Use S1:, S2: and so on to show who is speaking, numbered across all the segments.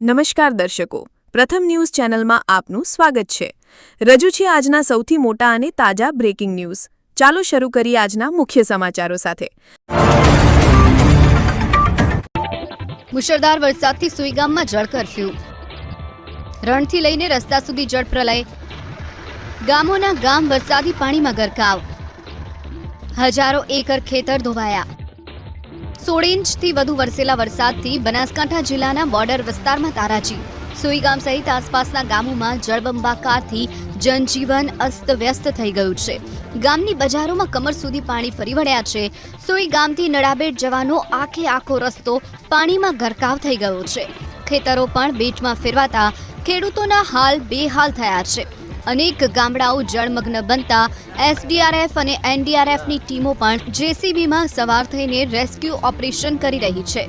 S1: નમસ્કાર દર્શકો, પ્રથમ ન્યૂઝ ચેનલમાં આપનું સ્વાગત છે. રજૂ છે આજના સૌથી મોટા અને તાજા બ્રેકિંગ ન્યૂઝ ચાલો શરૂ કરીએ આજના મુખ્ય સમાચારો સાથે.
S2: મુશળધાર વરસાદથી સુઈ ગામમાં જળ કરફ્યુ રણથી લઈને રસ્તા સુધી જળ પ્રલય. ગામોના ગામ વરસાદી પાણીમાં ગરકાવ. હજારો એકર ખેતર ધોવાયા. સોળ ઇંચથી વધુ વરસેલા વરસાદથી બનાસકાંઠા જિલ્લાના બોર્ડર વિસ્તારમાં તારાજી. સુઈ ગામ સહિત આસપાસના ગામોમાં જળબંબાકારથી જનજીવન અસ્તવ્યસ્ત થઈ ગયું છે. ગામની બજારોમાં કમર સુધી પાણી ફરી વળ્યા છે. સુઈ ગામથી નડાબેટ જવાનો આખે આખો રસ્તો પાણીમાં ગરકાવ થઈ ગયો છે. ખેતરો પણ બેટમાં ફેરવાતા ખેડૂતોના હાલ બેહાલ થયા છે. અનેક ગામડાઓ જળમગ્ન બનતા એસડીઆરએફ અને એનડીઆરએફની ટીમો પણ જેસીબીમાં સવાર થઈને રેસ્ક્યુ ઓપરેશન કરી રહી છે.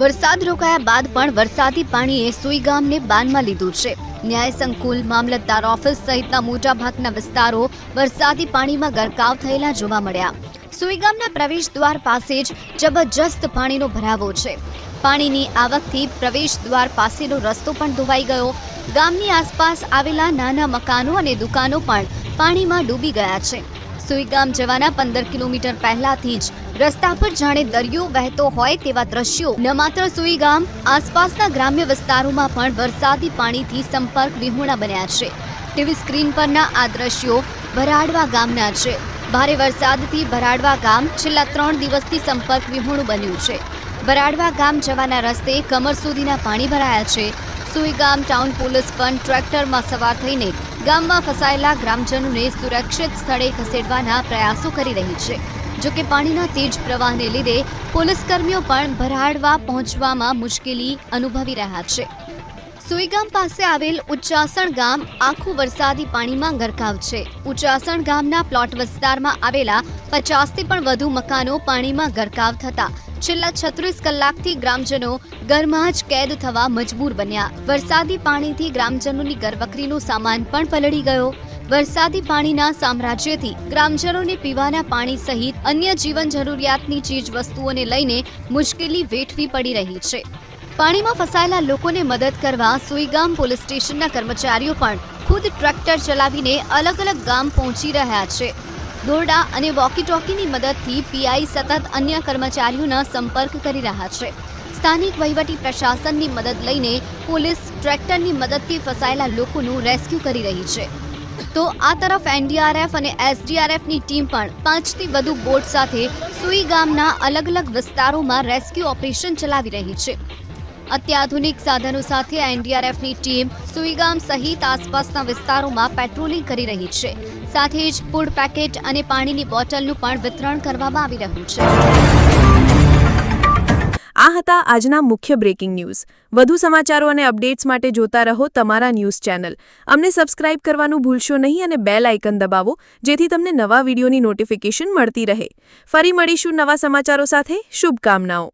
S2: વરસાદ રોકાયા બાદ પણ વરસાદી પાણીએ સુઈગામને બાનમાં લીધું છે. ન્યાય સંકુલ મામલતદાર ઓફિસ સહિતના મોટાભાગના વિસ્તારો વરસાદી પાણીમાં ગરકાવ થયેલા જોવા મળ્યા. સુઈગામના પ્રવેશ દ્વાર પાસે જ જબરજસ્ત પાણીનો ભરાવો છે. પાણીની આવકથી પ્રવેશ દ્વાર પાસેનો રસ્તો પણ ધોવાઈ ગયો. ગામની આસપાસ આવેલા નાના મકાનો અને દુકાનો પણ પાણીમાં ડૂબી ગયા છે. સુઈ ગામ જવાના પંદર કિલોમીટર પહેલાથી જ રસ્તા પર જાણે દરિયો વહેતો હોય તેવા દ્રશ્યો ન માત્ર સુઈ ગામ, આસપાસના ગ્રામ્ય વિસ્તારોમાં પણ વરસાદી પાણીથી સંપર્ક વિહોણા બન્યા છે. ટીવી સ્ક્રીન પરના આ દ્રશ્યો ભરાડવા ગામના છે. ભારે વરસાદથી ભરાડવા ગામ છેલ્લા ત્રણ દિવસથી સંપર્ક વિહોણું બન્યું છે. ભરાડવા ગામ જવાના રસ્તે કમર સુધીના પાણી ભરાયા છે. સુઈ ગામ ટાઉન પોલીસ પણ ટ્રેક્ટરમાં સવાર થઈને ગામમાં ફસાયેલા ગ્રામજનોને સુરક્ષિત સ્થળે ખસેડવાના પ્રયાસો કરી રહી છે. જો કે પાણીના તેજ પ્રવાહને લીધે પોલીસકર્મીઓ પણ ભરાડવા પહોંચવામાં મુશ્કેલી અનુભવી રહ્યા છે. સુઈગામ પાસે આવેલ ઉચ્ચાસણ ગામ આખું વરસાદી પાણીમાં ગરકાવ છે. ઉચ્ચાસણ ગામના પ્લોટ વિસ્તારમાં આવેલા પચાસથી પણ વધુ મકાનો પાણીમાં ગરકાવ થતા છેલ્લા છત્રીસ કલાકથી ગ્રામજનો ઘરમાં જ કેદ થવા મજબૂર બન્યા. વરસાદી પાણીથી ગ્રામજનોની ઘરવકરીનો સામાન પણ પલળી ગયો. વરસાદી પાણીના સામ્રાજ્યથી ગ્રામજનોને પીવાના પાણી સહિત અન્ય જીવન જરૂરિયાતની ચીજ વસ્તુઓને લઈને મુશ્કેલી વેઠવી પડી રહી છે. પાણીમાં ફસાયેલા લોકોને મદદ કરવા સુઈગામ પોલીસ સ્ટેશનના કર્મચારીઓ પણ ખુદ ટ્રેક્ટર ચલાવીને અલગ અલગ ગામ પહોંચી રહ્યા છે. દોરડા અને વોકી ટોકીની મદદથી પીઆઈ સતત અન્ય કર્મચારીઓના સંપર્ક કરી રહ્યા છે. સ્થાનિક વહીવટી પ્રશાસનની મદદ લઈને પોલીસ ટ્રેક્ટરની મદદથી ફસાયેલા લોકોનું રેસ્ક્યુ કરી રહી છે. તો આ તરફ એનડીઆરએફ અને એસડીઆરએફની ટીમ પણ પાંચથી વધુ બોટ સાથે સુઈ ગામના અલગ અલગ વિસ્તારોમાં રેસ્ક્યુ ઓપરેશન ચલાવી રહી છે. અત્યાધુનિક સાધનો સાથે એનડીઆરએફની ટીમ સુઈગામ સહિત આસપાસના વિસ્તારોમાં પેટ્રોલિંગ કરી રહી છે. સાથે જ ફૂડ પેકેટ અને પાણીની બોટલનું પણ વિતરણ કરવામાં આવી રહ્યું છે.
S1: આ હતા આજના મુખ્ય બ્રેકિંગ ન્યૂઝ. વધુ સમાચારો અને અપડેટ્સ માટે જોતા રહો તમારા ન્યૂઝ ચેનલ. અમને સબસ્ક્રાઇબ કરવાનું ભૂલશો નહીં અને બેલ આઇકન દબાવો, જેથી તમને નવા વિડીયોની નોટિફિકેશન મળતી રહે. ફરી મળીશું નવા સમાચારો સાથે. શુભકામનાઓ.